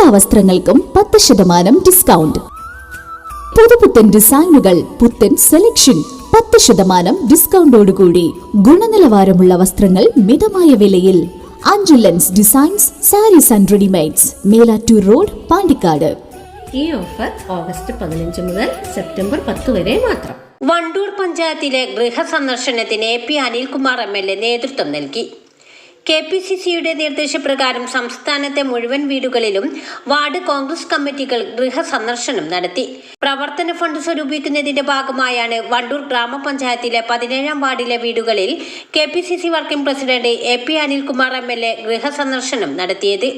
എല്ലാ വസ്ത്രങ്ങൾക്കും പത്ത് ശതമാനം ഡിസ്കൗണ്ട് പുതുപുത്തൻ ഡിസൈനുകൾ പുത്തൻ സെലക്ഷൻ പത്ത് ശതമാനം ഡിസ്കൗണ്ടോടുകൂടി ഗുണനിലവാരമുള്ള വസ്ത്രങ്ങൾ മിതമായ വിലയിൽ. Anjulans designs sarees and readymades Melattur road Pandikkad. ഈ ഓഫർ ഓഗസ്റ്റ് പതിനഞ്ച് മുതൽ സെപ്റ്റംബർ പത്ത് വരെ മാത്രം. വണ്ടൂർ പഞ്ചായത്തിലെ ഗൃഹസന്ദർശനത്തിന് A P Anilkumar M L A നേതൃത്വം നൽകി. കെ പി സി സിയുടെ നിർദ്ദേശപ്രകാരം സംസ്ഥാനത്തെ മുഴുവൻ വീടുകളിലും വാർഡ് കോൺഗ്രസ് കമ്മിറ്റികൾ ഗൃഹസന്ദർശനം നടത്തി. പ്രവർത്തന ഫണ്ട് സ്വരൂപിക്കുന്നതിന്റെ ഭാഗമായാണ് വണ്ടൂർ ഗ്രാമപഞ്ചായത്തിലെ പതിനേഴാം വാർഡിലെ വീടുകളിൽ K P C C working president A P Anilkumar M L A ഗൃഹസന്ദർശനം നടത്തിയത്.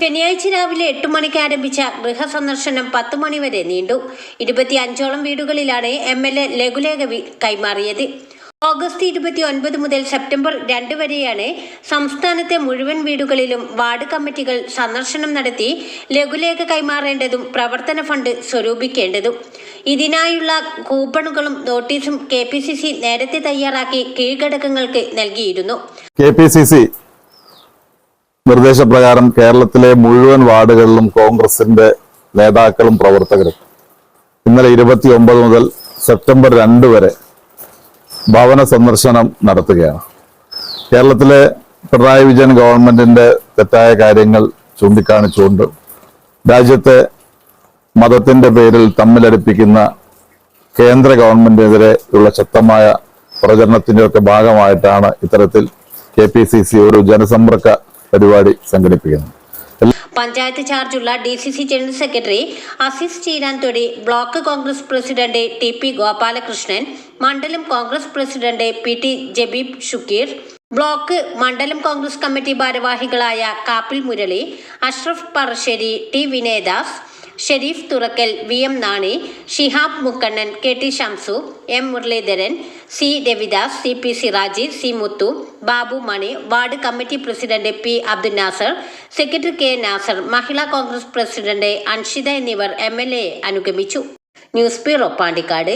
ശനിയാഴ്ച രാവിലെ എട്ട് മണിക്ക് ആരംഭിച്ച ഗൃഹസന്ദർശനം പത്ത് മണിവരെ നീണ്ടു. ഇരുപത്തി അഞ്ചോളം വീടുകളിലാണ് എം എൽ എ ലഘുലേഖ കൈമാറിയത്. ഓഗസ്റ്റ് ഇരുപത്തി ഒൻപത് മുതൽ സെപ്റ്റംബർ രണ്ട് വരെയാണ് സംസ്ഥാനത്തെ മുഴുവൻ വീടുകളിലും വാർഡ് കമ്മിറ്റികൾ സന്ദർശനം നടത്തി ലഘുലേഖ കൈമാറേണ്ടതും പ്രവർത്തന ഫണ്ട് സ്വരൂപിക്കേണ്ടതും. ഇതിനായുള്ള കൂപ്പണുകളും നോട്ടീസും കെ പി സി സി നേരത്തെ തയ്യാറാക്കി കീഴ്ഘടകങ്ങൾക്ക് നൽകിയിരുന്നു. കെ പി സി സി നിർദ്ദേശപ്രകാരം കേരളത്തിലെ മുഴുവൻ വാർഡുകളിലും കോൺഗ്രസിന്റെ നേതാക്കളും പ്രവർത്തകരും. ഇന്നലെ ഇരുപത്തി ഒമ്പത് മുതൽ സെപ്റ്റംബർ രണ്ട് വരെ ഭവന സന്ദർശനം നടത്തുകയാണ്. കേരളത്തിലെ പിണറായി വിജയൻ ഗവൺമെന്റിന്റെ തെറ്റായ കാര്യങ്ങൾ ചൂണ്ടിക്കാണിച്ചുകൊണ്ട് രാജ്യത്തെ മതത്തിന്റെ പേരിൽ തമ്മിലടിപ്പിക്കുന്ന കേന്ദ്ര ഗവൺമെന്റിനെതിരെ ഉള്ള ശക്തമായ പ്രചരണത്തിന്റെ ഒക്കെ ഭാഗമായിട്ടാണ് ഇത്തരത്തിൽ കെ പി സി സി ഒരു ജനസമ്പർക്ക പരിപാടി സംഘടിപ്പിക്കുന്നത്. പഞ്ചായത്ത് ചാർജുള്ള D C C general secretary Aziz Cheeranthodi block Congress president T P Gopalakrishnan മണ്ഡലം Congress president P T Jabeeb Shukkeer block മണ്ഡലം കോൺഗ്രസ് കമ്മിറ്റി ഭാരവാഹികളായ Kappil Murali Ashraf Parasseri T Vinayadas Sherif Thurakkal V M Nani Shihab Mukkannan K T Shamsu M Muraleedharan C Ravidas C P Siraji C Muthu Babu Mani ward committee president P Abdul Nasar secretary K Nasar Mahila Congress president Anshitha എന്നിവർ M L A അനുഗമിച്ചു. News bureau Pandikkad.